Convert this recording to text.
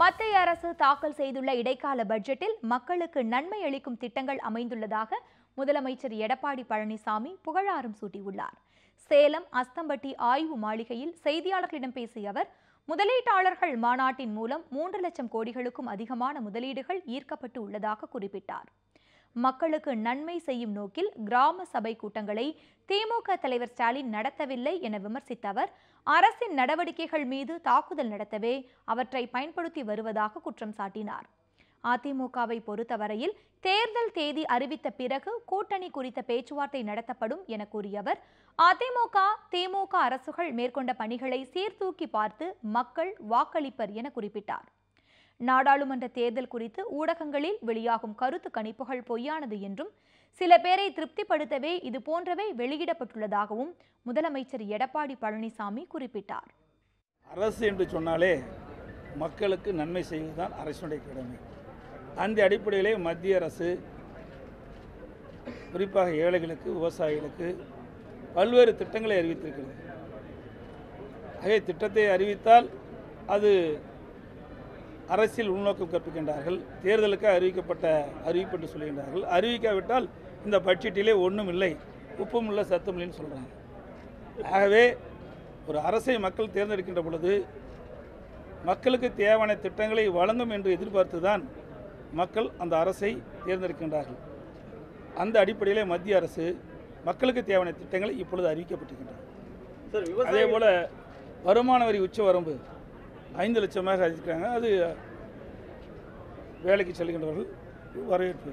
மத்திய அரசு தாக்கல் செய்துள்ள இடைக்கால பட்ஜெட்டில் மக்களுக்கு நன்மை அளிக்கும் திட்டங்கள் அமைந்துள்ளதாக முதலமைச்சர் எடப்பாடி பழனிசாமி புகழாரம் சூட்டியுள்ளார். சேலம் அஸ்தம்பட்டி ஆய்வு மாளிகையில் செய்தியாளர்களிடம் பேசிய அவர் முதலீட்டாளர்கள் மாநாட்டின் மூலம் மூன்று லட்சம் கோடிகளுக்கும் அதிகமான முதலீடுகள் ஈர்க்கப்பட்டு உள்ளதாக குறிப்பிட்டார். மக்களுக்கு நன்மை செய்யும் நோக்கில் கிராம சபை கூட்டங்களை திமுக தலைவர் ஸ்டாலின் நடத்தவில்லை என விமர்சித்த அவர் அரசின் நடவடிக்கைகள் மீது தாக்குதல் நடத்தவே அவற்றை பயன்படுத்தி வருவதாக குற்றம் சாட்டினார். அதிமுகவை பொறுத்தவரையில் தேர்தல் தேதி அறிவித்த பிறகு கூட்டணி குறித்த பேச்சுவார்த்தை நடத்தப்படும் என கூறிய அவர் அதிமுக திமுக அரசுகள் மேற்கொண்ட பணிகளை சீர்தூக்கி பார்த்து மக்கள் வாக்களிப்பர் என குறிப்பிட்டார். நாடாளுமன்ற தேர்தல் குறித்து ஊடகங்களில் வெளியாகும் கருத்து கணிப்புகள் பொய்யானது என்றும் சில பேரை திருப்திப்படுத்தவே இது போன்றவை வெளியிடப்பட்டுள்ளதாகவும் முதலமைச்சர் எடப்பாடி பழனிசாமி குறிப்பிட்டார். அரசு என்று சொன்னாலே மக்களுக்கு நன்மை செய்வதுதான் அரசுடைய கடமை. அந்த அடிப்படையிலே மத்திய அரசு குறிப்பாக ஏழைகளுக்கு விவசாயிகளுக்கு பல்வேறு திட்டங்களை அறிவித்திருக்கிறது. ஆகவே திட்டத்தை அறிவித்தால் அது அரசியல் உள்நோக்கம் கற்பிக்கின்றார்கள். தேர்தலுக்கு அறிவிக்கப்பட்ட அறிவிப்பு என்று சொல்கின்றார்கள். அறிவிக்காவிட்டால் இந்த பட்ஜெட்டிலே ஒன்றும் இல்லை. உப்பும் இல்லை சத்தும் இல்லைன்னு சொல்கிறாங்க ஆகவே ஒரு அரசை மக்கள் தேர்ந்தெடுக்கின்ற பொழுது மக்களுக்கு தேவையான திட்டங்களை வழங்கும் என்று எதிர்பார்த்து தான் மக்கள் அந்த அரசை தேர்ந்தெடுக்கின்றார்கள். அந்த அடிப்படையிலே மத்திய அரசு மக்களுக்கு தேவையான திட்டங்களை இப்பொழுது அறிவிக்கப்பட்டிருக்கின்றன. அதே போல் வருமான வரி உச்ச வரம்பு ஐந்து லட்சமாக அறிவிக்கிறாங்க. அது வேலைக்கு செல்கின்றவர்கள் வரவேற்பு